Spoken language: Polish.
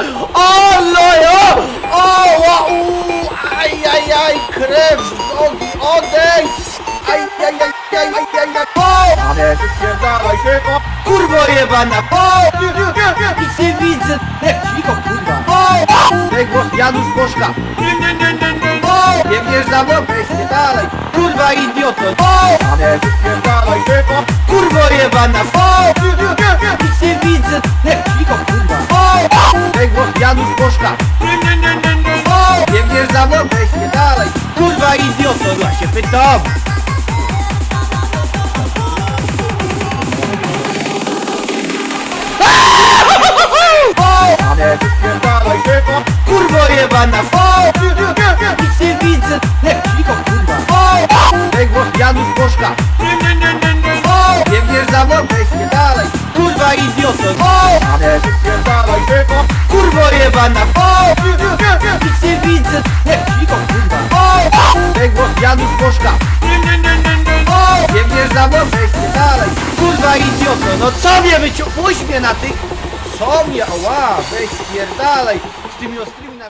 O, no jo! O, ła, u, aj, aj, aj, krew z nogi, odejdź! Aj, aj, aj, aj, aj, aj, aj, o! Ale spierdalaj się, o! Kurwo jebana, o! Nic nie widzę, nie, cicho, kurwa, o! Ej, głos Janusz Bożka! O! Biegniesz za mną? Weź nie dalej! Kurwa idioto, o! Ale spierdalaj się, o! Kurwo jebana, o! Bożka! O! Biegniesz za mną? Weź nie dalej! Kurwa idioto, ja się pytam! Kurwo jebana! Nic nie widzę, nie, cicho, kurwa! Ej, głos Janusz Bożka! O! Biegniesz za mną? Weź nie dalej! Kurwa idioto! Ale spierdalaj się, o! Kurwo jebana, o! Nic nie widzę, nie, cicho, kurwa, o! Ej, głos Janusz Bożka! O! Biegniesz za mną? Nie dalej! Kurwa idioto, no co mnie wyciął? Puść mnie na tych... Co mnie? Ała! Weź spierdalaj! Z tymi ostrymi na...